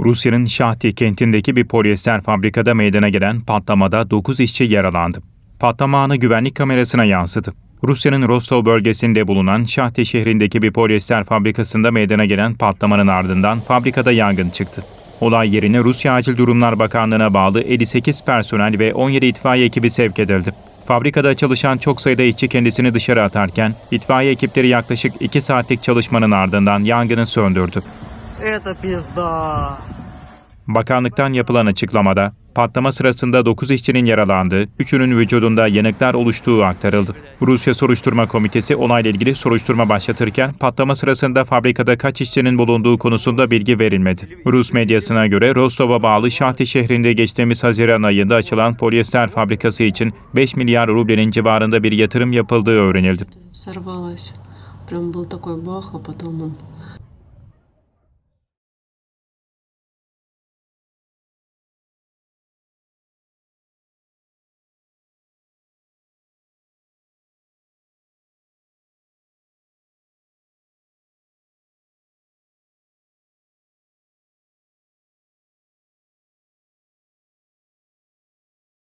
Rusya'nın Şahti kentindeki bir polyester fabrikada meydana gelen patlamada 9 işçi yaralandı. Patlama anı güvenlik kamerasına yansıdı. Rusya'nın Rostov bölgesinde bulunan Şahti şehrindeki bir polyester fabrikasında meydana gelen patlamanın ardından fabrikada yangın çıktı. Olay yerine Rusya Acil Durumlar Bakanlığı'na bağlı 58 personel ve 17 itfaiye ekibi sevk edildi. Fabrikada çalışan çok sayıda işçi kendisini dışarı atarken itfaiye ekipleri yaklaşık 2 saatlik çalışmanın ardından yangını söndürdü. Bakanlıktan yapılan açıklamada patlama sırasında 9 işçinin yaralandığı, 3'ünün vücudunda yanıklar oluştuğu aktarıldı. Rusya Soruşturma Komitesi olayla ilgili soruşturma başlatırken patlama sırasında fabrikada kaç işçinin bulunduğu konusunda bilgi verilmedi. Rus medyasına göre Rostov'a bağlı Şahti şehrinde geçtiğimiz Haziran ayında açılan polyester fabrikası için 5 milyar rublenin civarında bir yatırım yapıldığı öğrenildi.